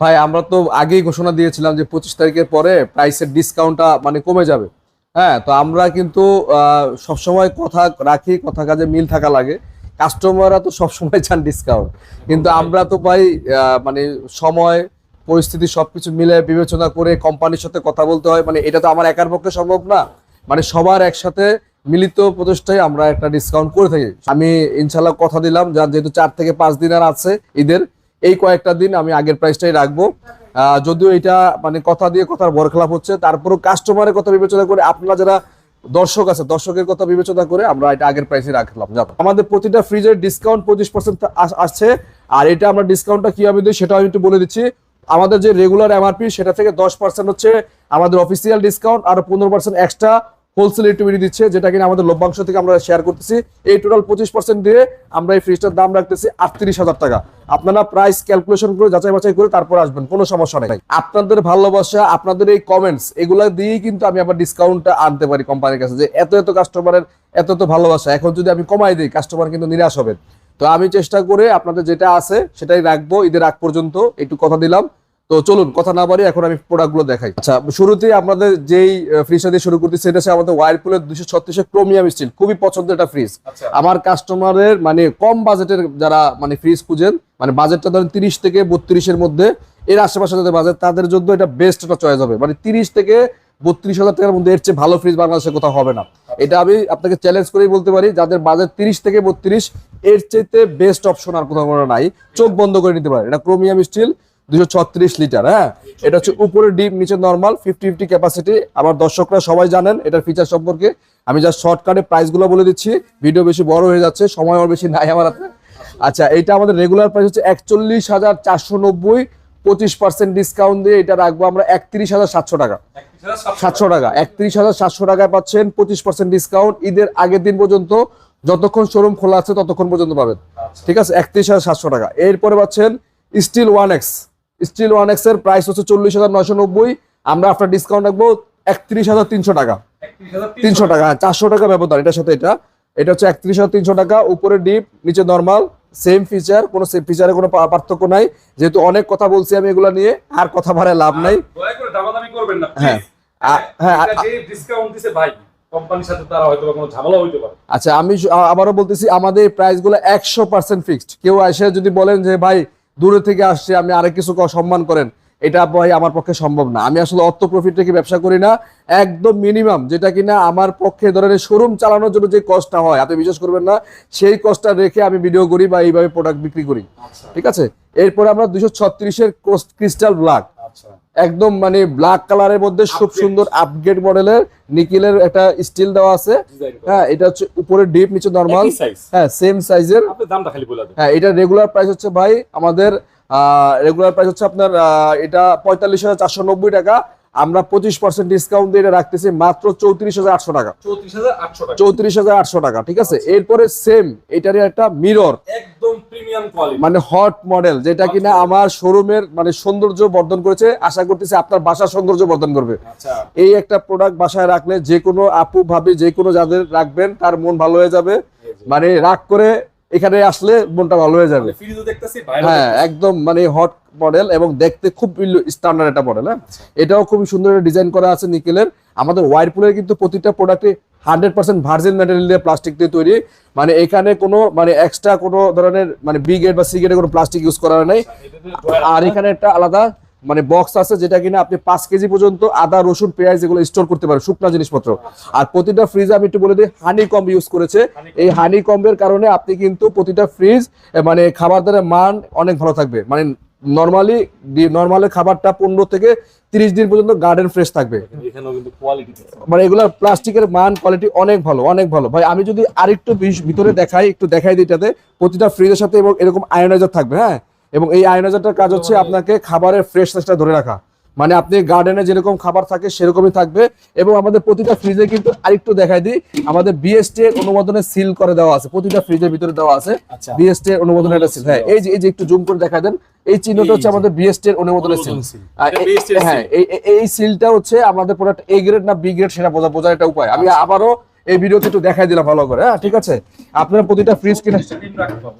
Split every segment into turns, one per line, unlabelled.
ভাই আমরা তো আগেই ঘোষণা দিয়েছিলাম যে পঁচিশ তারিখের পরে প্রাইসের ডিসকাউন্টটা মানে কমে যাবে। হ্যাঁ তো আমরা কিন্তু সবসময় কথা রাখি কথা কাজে মিল থাকা লাগে। কাস্টমাররা তো সবসময় চান ডিসকাউন্ট কিন্তু আমরা তো ভাই মানে সময় পরিস্থিতি সবকিছু মিলে বিবেচনা করে কোম্পানির সাথে কথা বলতে হয়। মানে এটা তো আমার একার পক্ষে সম্ভব না। মানে সবার একসাথে মিলিত প্রচেষ্টায় আমরা একটা ডিসকাউন্ট করে থাকি। আমি ইনশাল্লাহ কথা দিলাম যার যেহেতু চার থেকে পাঁচ দিন আর আছে ঈদের এই কয়েকটা দিন আমি আগের প্রাইসটাই রাখব। যদিও এটা মানে কথা দিয়ে কথার বরখলাপ হচ্ছে, তারপরও কাস্টমারের কথা বিবেচনা করে আপনারা যারা দর্শক আছে, দর্শকের কথা বিবেচনা করে আমরা এটা আগের প্রাইসে রাখলাম। যাব আমাদের প্রতিটা ফ্রিজের ডিসকাউন্ট পঁচিশ পার্সেন্ট আসছে, আর এটা আমরা ডিসকাউন্টটা কীভাবে দিই সেটা আমি একটু বলে দিচ্ছি। আমাদের যে রেগুলার এমআরপি সেটা থেকে দশ পার্সেন্ট হচ্ছে আমাদের অফিসিয়াল ডিসকাউন্ট আর পনেরো পার্সেন্ট এক্সট্রা হোলসেল রেটুবিটি দিচ্ছে, যেটা কিনা আমাদের লভ্যাংশ থেকে আমরা শেয়ার করতেছি। এই টোটাল পঁচিশ পার্সেন্ট দিয়ে আমরা এই ফ্রিজটার দাম রাখতেছি আটত্রিশ হাজার টাকা। আপনারা প্রাইস ক্যালকুলেশন করে যাচাই বাছাই করে তারপর আসবেন, কোনো সমস্যা নেই। আপনাদের ভালোবাসা, আপনাদের এই কমেন্টস এগুলা দিয়েই কিন্তু আমি আবার ডিসকাউন্টটা আনতে পারি কোম্পানির কাছে, যে এত এত কাস্টমারের এত এত ভালোবাসা, এখন যদি আমি কমাই দিই কাস্টমার কিন্তু নিরাশ হবেন। তো আমি চেষ্টা করে আপনাদের যেটা আছে সেটাই রাখব ঈদের আগ পর্যন্ত, একটু কথা দিলাম। তো চলুন কথা না বাড়ি এখন আমি প্রোডাক্টগুলো দেখাই। আচ্ছা শুরুতেই আপনাদের যেই ফ্রিজটা দিয়ে শুরু করতেছি সেটা হচ্ছে আমাদের ওয়ারপুলের দুশো ছত্রিশের ক্রোমিয়াম স্টিল খুবই পছন্দের একটা ফ্রিজ
আচ্ছা।
আমার কাস্টমারের মানে কম বাজেটের যারা মানে ফ্রিজ খুঁজেন মানে বাজেটটা ধরেন তিরিশ থেকে বত্রিশের মধ্যে এর আশেপাশে যাদের বাজেট তাদের জন্য এটা বেস্ট একটা চয়েস হবে। মানে তিরিশ থেকে বত্রিশ হাজার টাকার মধ্যে এর চেয়ে ভালো ফ্রিজ বাংলাদেশে কোথাও হবে না। এটা আমি আপনাকে চ্যালেঞ্জ করেই বলতে পারি যাদের বাজেট তিরিশ থেকে বত্রিশ এর চাইতে বেস্ট অপশন আর কোথাও নাই। চোখ বন্ধ করে নিতে পারে এটা ক্রোমিয়াম স্টিল দুশো ছত্রিশ লিটার হ্যাঁ? এটা হচ্ছে উপরে ডিপ নিচে নর্মাল ফিফটি ফিফটি ক্যাপাসিটি আমার দর্শকরা সবাই জানেন এটার ফিচার সম্পর্কে। আমি যা শর্টকাটে প্রাইসগুলো বলে দিচ্ছি। ভিডিও বেশি বড় হয়ে যাচ্ছে সময় আমার বেশি নাই আমার হাতে। আচ্ছা এটা আমাদের রেগুলার প্রাইস হচ্ছে একচল্লিশ হাজার চারশো নব্বই। পঁচিশ পার্সেন্ট ডিসকাউন্ট দিয়ে এটা রাখব আমরা একত্রিশ হাজার সাতশো টাকা। সাতশো টাকা। একত্রিশ হাজার সাতশো টাকায় পাচ্ছেন পঁচিশ পার্সেন্ট ডিসকাউন্ট ঈদের আগের দিন পর্যন্ত যতক্ষণ শোরুম খোলা আছে ততক্ষণ পর্যন্ত পাবেন। ঠিক আছে? একত্রিশ হাজার সাতশো টাকা। এরপরে পাচ্ছেন steel one X steel one এক্সের প্রাইস হচ্ছে চল্লিশ হাজার নয়শো নব্বই। আমরা আপনার ডিসকাউন্ট রাখব একত্রিশ হাজার তিনশো টাকা। তিনশো টাকা হ্যাঁ চারশো টাকা ব্যবধান এটার সাথে এটা। এটা হচ্ছে একত্রিশ হাজার তিনশো টাকা উপরে ডিপ নিচে নর্মাল সেম ফিচার কোনো সেম ফিচারে কোনো পার্থক্য নাই। যেহেতু অনেক কথা বলছি আমি এগুলো নিয়ে আর কথা বাড়ায় লাভ নাই। হ্যাঁ। হ্যাঁ,
এটা
আ-
যে ডিসকাউন্ট দিছে ভাই কোম্পানির সাথে তারা হয়তো কোনো ঝামেলা হইতে পারে।
আচ্ছা আমি আবারও বলতেছি আমাদের প্রাইসগুলো একশো পার্সেন্ট ফিক্সড কেউ এসে যদি বলেন যে ভাই দূরে থেকে আসছে আপনি আরেক কিছু সম্মান করেন এটা ভাই আমার পক্ষে সম্ভব না। আমি আসলে অর্থ প্রফিট রেখে ব্যবসা করি না একদম মিনিমাম যেটা কিনা আমার পক্ষে ধরেন শোরুম চালানোর জন্য যে কষ্টটা হয় আপনি বিশ্বাস করবেন না সেই কষ্টটা রেখে আমি ভিডিও করি বা এইভাবে প্রোডাক্ট বিক্রি করি। ঠিক আছে? এরপরে আমরা দুশো ছত্রিশের ক্রিস্টাল
আচ্ছা
একদম মানে ব্ল্যাক কালারের মধ্যে খুব সুন্দর আপগ্রেড মডেলের নিকেলের একটা স্টিল দেওয়া আছে। হ্যাঁ এটা হচ্ছে উপরে ডিপ নিচে নরমাল হ্যাঁ সেম সাইজের
দামটা খালি বলে
হ্যাঁ এটা রেগুলার প্রাইস হচ্ছে ভাই আমাদের রেগুলার প্রাইস হচ্ছে আপনার এটা পঁয়তাল্লিশ হাজার চারশো নব্বই টাকা। আমরা পঁচিশ পার্সেন্ট ডিসকাউন্ট দিয়ে রাখতেছি মাত্র চৌত্রিশ হাজার আটশো টাকা।
চৌত্রিশ হাজার আটশো টাকা।
ঠিক আছে? এরপরে সেম এটারই একটা মিরর
একদম প্রিমিয়াম কোয়ালিটি
মানে হট মডেল যেটা কিনা আমার শোরুমের মানে সৌন্দর্য বর্ধন করেছে। আশা করতেছি আপনার বাসার সৌন্দর্য বর্ধন করবে।
আচ্ছা।
এই একটা প্রোডাক্ট বাসায় রাখলে যে কোনো আপু ভাবি যে কোনো যাদের রাখবেন তার মন ভালো হয়ে যাবে। মানে রাগ করে এখানে আসলে মনটা ভালো হয়ে যাবে। হ্যাঁ একদম মানে হট মডেল এবং দেখতে খুব স্ট্যান্ডার্ড একটা মডেল হ্যাঁ? এটাও খুব সুন্দর ডিজাইন করা আছে নিকেলের। আমাদের ওয়ারপুলের কিন্তু প্রতিটা প্রোডাক্টে হান্ড্রেড পার্সেন্ট ভার্জিন ম্যাটেরিয়াল দিয়ে প্লাস্টিক দিয়ে তৈরি। মানে এখানে কোনো মানে এক্সট্রা কোনো ধরনের মানে বি গেট বা সি গেটে কোনো প্লাস্টিক ইউজ করা নাই। আর এখানে একটা আলাদা মানে বক্স আছে যেটা কিনা আপনি পাঁচ কেজি পর্যন্ত আদা রসুন পেঁয়াজ এগুলো স্টোর করতে পারেন শুকনা জিনিসপত্র। আর প্রতিটা ফ্রিজ আমি একটু বলে দিই হানি কম্ব ইউজ করেছে। এই হানি কম্বের কারণে আপনি কিন্তু প্রতিটা ফ্রিজ মানে খাবার দাবার মান অনেক ভালো থাকবে। মানে নর্মালি নর্মালের খাবারটা পনেরো থেকে তিরিশ দিন পর্যন্ত গার্ডেন ফ্রেশ থাকবে। মানে এগুলো প্লাস্টিকের মান কোয়ালিটি অনেক ভালো অনেক ভালো। ভাই আমি যদি আরেকটু ভিতরে দেখাই একটু দেখাই দিই এটাতে। প্রতিটা ফ্রিজের সাথে এবং এরকম আয়োনাইজার থাকবে হ্যাঁ? এবং এই আয়োনাইজারটার কাজ হচ্ছে আপনাকে খাবারের ফ্রেশনেসটা ধরে রাখা। মানে আপনি গার্ডেনে যেরকম খাবার থাকে সেরকমই থাকবে এবং আমাদের প্রতিটা ফ্রিজে কিন্তু আরেকটু দেখাই দিই আমাদের বিএসটি এর অনুমোদনে সিল করে দেওয়া আছে প্রতিটা ফ্রিজের ভিতরে দেওয়া আছে
আচ্ছা।
বিএসটি এর অনুমোদনের একটা সিল হ্যাঁ এই যে এই যে একটু জুম করে দেখা দেন এই চিহ্নটা হচ্ছে আমাদের বিএসটি এর অনুমোদনের সিল
এটা
হ্যাঁ এই সিলটা হচ্ছে আমাদের প্রোডাক্ট এ গ্রেড না বি গ্রেড সেটা বোঝা বোঝার একটা উপায়। আমি আবারও এই ভিডিওতে একটু দেখাই দিলাম ভালো করে হ্যাঁ ঠিক আছে? আপনারা প্রতিটা ফ্রিজ কিনে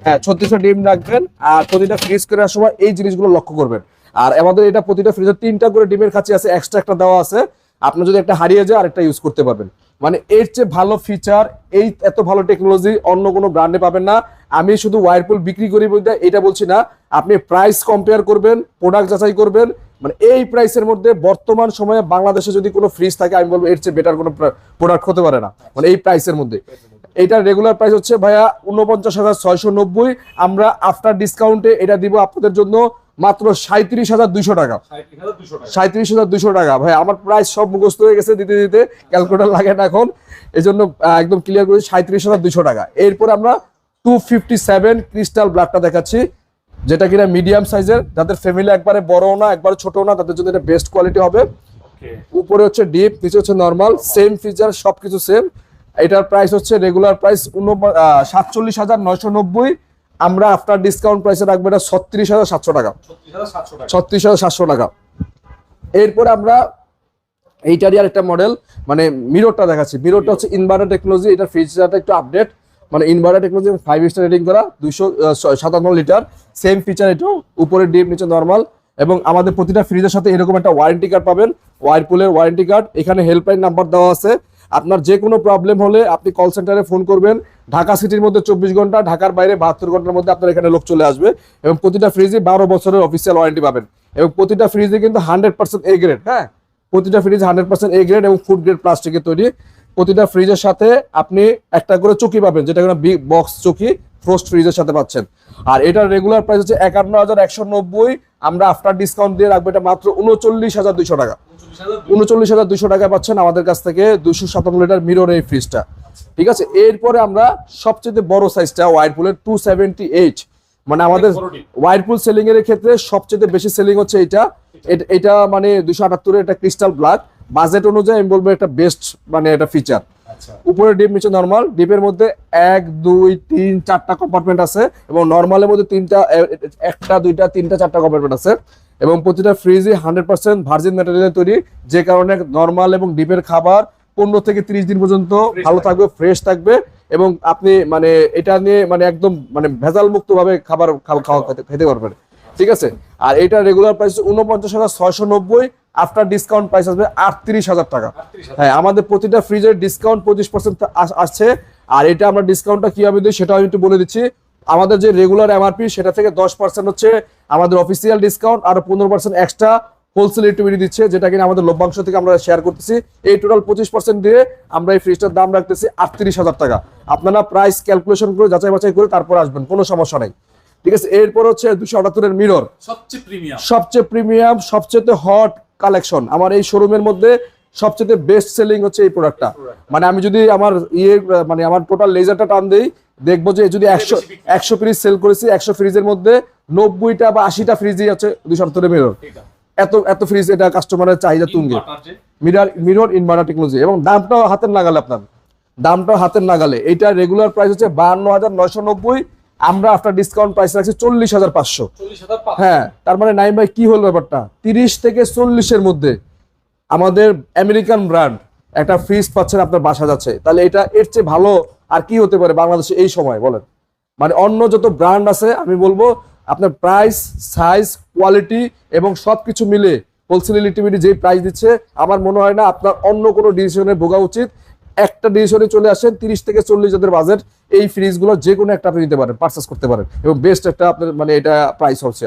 হ্যাঁ ছত্রিশটা ডিম রাখবেন আর প্রতিটা ফ্রিজ কেনার সময় এই জিনিসগুলো লক্ষ্য করবেন। আর আমাদের এটা প্রতিটা ফ্রিজে তিনটা করে ডিমের কাছে আছে এক্সট্রা একটা দেওয়া আছে। আপনি যদি একটা হারিয়ে যায় আর একটা ইউজ করতে পারবেন। মানে এর চেয়ে ভালো ফিচার এই এত ভালো টেকনোলজি অন্য কোনো ব্র্যান্ডে পাবেন না। আমি শুধু ওয়ারপুল বিক্রি করি বলতে এটা বলছি না আপনি প্রাইস কম্পেয়ার করবেন প্রোডাক্ট যাচাই করবেন মানে এই প্রাইসের মধ্যে বর্তমান সময়ে বাংলাদেশে যদি কোনো ফ্রিজ থাকে আমি বলব এর চেয়ে বেটার কোনো প্রোডাক্ট হতে পারে না মানে এই প্রাইসের মধ্যে। এটার রেগুলার প্রাইস হচ্ছে ভাইয়া উনপঞ্চাশ হাজার ছয়শো নব্বই আমরা আফটার ডিসকাউন্টে এটা দিব আপনাদের জন্য মাত্র সাঁত্রিশ হাজার দুইশো টাকা।
সাঁত্রিশ হাজার দুশো টাকা।
সাঁত্রিশ হাজার দুশো টাকা। ভাই আমার প্রাইস সব মুখস্থ হয়ে গেছে দিতে দিতে ক্যালকুলেটার লাগে না এখন। এই জন্য একদম ক্লিয়ার করেছি সাঁত্রিশ হাজার দুশো টাকা। এরপর আমরা টু ফিফটি সেভেন ক্রিস্টাল ব্লাডটা দেখাচ্ছি যেটা কিনা মিডিয়াম সাইজের যাদের ফ্যামিলি একবারে বড় না একবারে ছোট না তাদের জন্য এটা বেস্ট কোয়ালিটি হবে। উপরে হচ্ছে ডিপ নিচে হচ্ছে নর্মাল সেম ফিচার সবকিছু সেম এটার প্রাইস হচ্ছে রেগুলার প্রাইস সাতচল্লিশ হাজার নয়শো নব্বই। আমরা আফটার ডিসকাউন্ট প্রাইসে রাখব এটা ছত্রিশ হাজার সাতশো টাকা।
ছত্রিশ হাজার সাতশো টাকা।
এরপর আমরা এইটারই আর একটা মডেল মানে মিররটা দেখাচ্ছি। মিররটা হচ্ছে ইনভার্টার টেকনোলজি এটার ফিচারটা একটু আপডেট মানে inverter technology five star rating করা, দুইশো সাতান্ন লিটার সেম ফিচার এটাও, উপরে ডিপ নিচে নর্মাল এবং আমাদের প্রতিটা ফ্রিজের সাথে এরকম একটা ওয়ারেন্টি কার্ড পাবেন ওয়ারপুলের ওয়ারেন্টি কার্ড এখানে হেল্পলাইন নাম্বার দেওয়া আছে। আপনার যে কোনো প্রবলেম হলে আপনি কল সেন্টারে ফোন করবেন। ঢাকা সিটির মধ্যে চব্বিশ ঘণ্টা, ঢাকার বাইরে বাহাত্তর ঘণ্টার মধ্যে আপনার এখানে লোক চলে আসবে, এবং প্রতিটা ফ্রিজে বারো বছরের অফিসিয়াল ওয়ারেন্টি পাবেন। এবং প্রতিটা ফ্রিজে কিন্তু হান্ড্রেড পার্সেন্ট এ গ্রেড হ্যাঁ? প্রতিটা fridge hundred percent A grade এবং ফুড গ্রেড প্লাস্টিকের তৈরি। প্রতিটা ফ্রিজের সাথে আপনি একটা করে চকি পাবেন যেটা কোনো বিগ বক্স চকি ফ্রোস্ট ফ্রিজের সাথে পাচ্ছেন। আর এটার রেগুলার প্রাইস হচ্ছে একান্ন হাজার একশো নব্বই আমরা আফটার ডিসকাউন্ট দিয়ে রাখব এটা মাত্র উনচল্লিশ হাজার দুইশো টাকা।
উনচল্লিশ হাজার
দুশো টাকা পাচ্ছেন আমাদের কাছ থেকে দুশো সাতান্ন লিটার মিরর এই ফ্রিজটা ঠিক আছে? এরপরে আমরা সবচেয়ে বড় সাইজটা ওয়াইরপুলের টু সেভেন্টি এইট মানে আমাদের
বড়টি।
ওয়াইরপুল সেলিং এর ক্ষেত্রে সবচেয়ে বেশি সেলিং হচ্ছে এটা। এট- এটা মানে দুশো আটাত্তরের এটা ক্রিস্টাল ব্ল্যাক বাজেট অনুযায়ী আমি বলব একটা বেস্ট মানে এটা ফিচার
আচ্ছা।
উপরে ডিপ নিচে নর্মাল ডিপের মধ্যে এক দুই তিন চারটা কম্পার্টমেন্ট আছে এবং নর্মালের মধ্যে তিনটা একটা দুইটা তিনটা চারটা কম্পার্টমেন্ট আছে এবং প্রতিটা ফ্রিজই হান্ড্রেড পার্সেন্ট ভার্জিন ম্যাটেরিয়াল তৈরি। যে কারণে নর্মাল এবং ডিপের খাবার পনেরো থেকে তিরিশ দিন পর্যন্ত ভালো থাকবে। ফ্রেশ থাকবে এবং আপনি মানে এটা নিয়ে মানে একদম মানে ভেজাল মুক্ত ভাবে খাবার খাওয়া খেতে পারবেন। ঠিক আছে? আর এটা রেগুলার প্রাইস উনপঞ্চাশ হাজার ছয়শো নব্বই আফটার ডিসকাউন্ট প্রাইস আসবে আটত্রিশ হাজার টাকা। হ্যাঁ আমাদের প্রতিটা ফ্রিজের ডিসকাউন্ট পঁচিশ পার্সেন্ট আসছে। আর এটা আমরা ডিসকাউন্টটা কীভাবে দিই সেটা আমি একটু বলে দিচ্ছি। আমাদের যে রেগুলার এমআরপি সেটা থেকে দশ পার্সেন্ট হচ্ছে আমাদের অফিসিয়াল ডিসকাউন্ট আর পনেরো পার্সেন্ট এক্সট্রা হোলসেল ইউটিভিটি দিচ্ছে যেটা কিনা আমাদের লভ্যাংশ থেকে আমরা শেয়ার করতেছি। এই টোটাল পঁচিশ পার্সেন্ট দিয়ে আমরা এই ফ্রিজটার দাম রাখতেছি আটত্রিশ হাজার টাকা। আপনারা প্রাইস ক্যালকুলেশন করে যাচাই বাছাই করে তারপর আসবেন কোনো সমস্যা নেই। ঠিক আছে এরপর হচ্ছে দুশো আটাত্তরের মিরর।
সবচেয়ে প্রিমিয়াম।
সবচেয়ে প্রিমিয়াম সবচেয়ে হট কালেকশন। আমার এই শোরুমের মধ্যে সবচেয়ে বেস্ট সেলিং হচ্ছে এই প্রোডাক্টটা মানে আমি যদি আমার ইয়ে মানে আমার টোটাল লেজারটা টান দিই দেখব যে যদি একশো একশো ফ্রিজ সেল করেছি একশো ফ্রিজের মধ্যে নব্বইটা বা আশিটা ফ্রিজই আছে দুশো আটাত্তরের মিরর এত এত ফ্রিজ এটা কাস্টমারের চাহিদা তুঙ্গে। মিরার মিরর ইনভার্টার টেকনোলজি এবং দামটাও হাতের নাগালে আপনার। দামটাও হাতের নাগালে। এটা রেগুলার প্রাইস হচ্ছে বাহান্ন হাজার নয়শো নব্বই। আমরা আফটার ডিসকাউন্ট প্রাইস রাখছি চল্লিশ হাজার পাঁচশো। হ্যাঁ তার মানে নাইম ভাই কি হলো ব্যাপারটা? তিরিশ থেকে চল্লিশের মধ্যে আমাদের আমেরিকান ব্র্যান্ড একটা ফ্রিজ পাচ্ছেন আপনার বাসা যাচ্ছে তাহলে এটা এর চেয়ে ভালো আর কি হতে পারে বাংলাদেশে এই সময় বলেন? মানে অন্য যত ব্র্যান্ড আছে আমি বলব আপনার প্রাইস সাইজ কোয়ালিটি এবং সবকিছু মিলে হোলসেল ইলেকট্রিবিটি যে প্রাইস দিচ্ছে আমার মনে হয় না আপনার অন্য কোনো ডিসিশনে ভোগা উচিত। একটা ডিসিশনে চলে আসেন তিরিশ থেকে চল্লিশ যাদের বাজেট এই ফ্রিজগুলো যে কোনো একটা আপনি নিতে পারেন পারচেস করতে পারেন এবং বেস্ট একটা আপনার মানে এটা প্রাইস হচ্ছে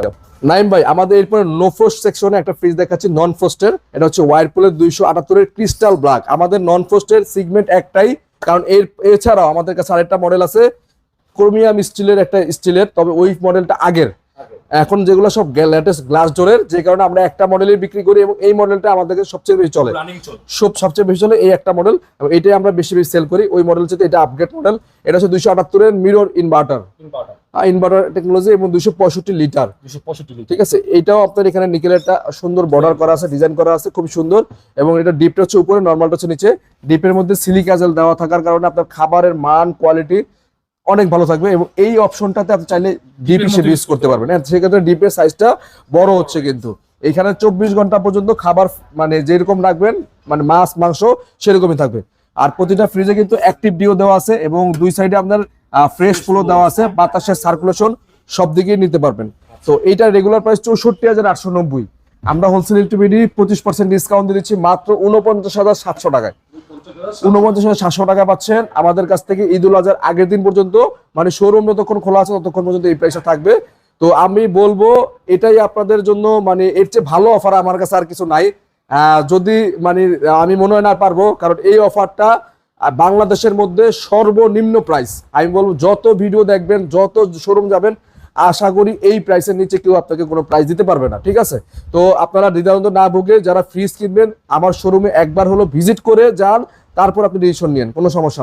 নাইম ভাই, আমাদের এরপরে নো ফ্রোস্ট সেকশনে একটা ফ্রিজ দেখাচ্ছি নন ফ্রোস্টের এটা হচ্ছে ওয়ারপুলের দুইশো আটাত্তরের ক্রিস্টাল ব্ল্যাক আমাদের নন ফ্রোস্টের সিগমেন্ট একটাই, কারণ এর, এছাড়াও আমাদের কাছে আরেকটা মডেল আছে ক্রোমিয়াম স্টিলের একটা স্টিলের তবে ওই মডেলটা আগের
আগে।
এখন যেগুলো সব লেটেস্ট গ্লাস ডোরের যে কারণে আমরা একটা মডেলই বিক্রি করি এবং এই মডেলটা আমাদের কাছে সবচেয়ে বেশি চলে। সব সবচেয়ে বেশি চলে এই একটা মডেল এবং এটাই আমরা বেশি বেশি সেল করি। ওই মডেল হচ্ছে এটা আপগ্রেড মডেল এটা হচ্ছে দুইশো আটাত্তরের মিরর ইনভার্টার
ইনভার্টার
টেকনোলজি এবং দুইশো পঁয়ষট্টি লিটার
দুশো পঁয়ষট্টি লিটার
ঠিক আছে? এটাও আপনার এখানে নিকেলের একটা সুন্দর বর্ডার করা আছে ডিজাইন করা আছে খুব সুন্দর। এবং এটা ডিপটা হচ্ছে উপরে নর্মালটা হচ্ছে নিচে। ডিপের মধ্যে সিলিকাজেল দেওয়া থাকার কারণে আপনার খাবারের মান কোয়ালিটি অনেক ভালো থাকবে এবং এই অপশনটাতে আপনি চাইলে ডিপ হিসেবে ইউজ করতে পারবেন। হ্যাঁ সেক্ষেত্রে ডিপের সাইজটা বড় হচ্ছে কিন্তু। এখানে চব্বিশ ঘণ্টা পর্যন্ত খাবার মানে যেরকম রাখবেন মানে মাছ মাংস সেরকমই থাকবে। আর প্রতিটা ফ্রিজে কিন্তু অ্যাক্টিভ ডিও দেওয়া আছে এবং দুই সাইডে আপনার ফ্রেশ ফ্লো দেওয়া আছে বাতাসের সার্কুলেশন সব দিকেই নিতে পারবেন। তো এইটা রেগুলার প্রাইস চৌষট্টি হাজার আটশো নব্বই। আমরা হোলসেল এলটিবিডি পঁচিশ পার্সেন্ট ডিসকাউন্ট দিচ্ছি মাত্র উনপঞ্চাশ হাজার সাতশো টাকায়। উনপঞ্চাশ হাজার সাতশো টাকা পাচ্ছেন। আমাদের কাছ থেকে ঈদ উল আজহার আগের দিন পর্যন্ত মানে শোরুম যতক্ষণ খোলা আছে ততক্ষণ পর্যন্ত এই প্রাইসটা থাকবে। তো আমি বলব, এটাই আপনাদের জন্য মানে এর চেয়ে ভালো অফার আমার কাছে আর কিছু নাই। যদি মানে আমি মনে হয় না পারব, কারণ এই অফারটা বাংলাদেশের মধ্যে সর্বনিম্ন প্রাইস আমি বলব, যত ভিডিও দেখবেন, যত শোরুম যাবেন আশা করি এই প্রাইসের নিচে কেউ আপনাকে কোনো প্রাইস দিতে পারবে না, ঠিক আছে? তো আপনারা দ্বিধানন্দ না ভুগে যারা ফ্রিজ কিনবেন, আমার শোরুমে একবার হলো ভিজিট করে যান, তারপর আপনি ডিসিশন নিন কোনো সমস্যা নেই।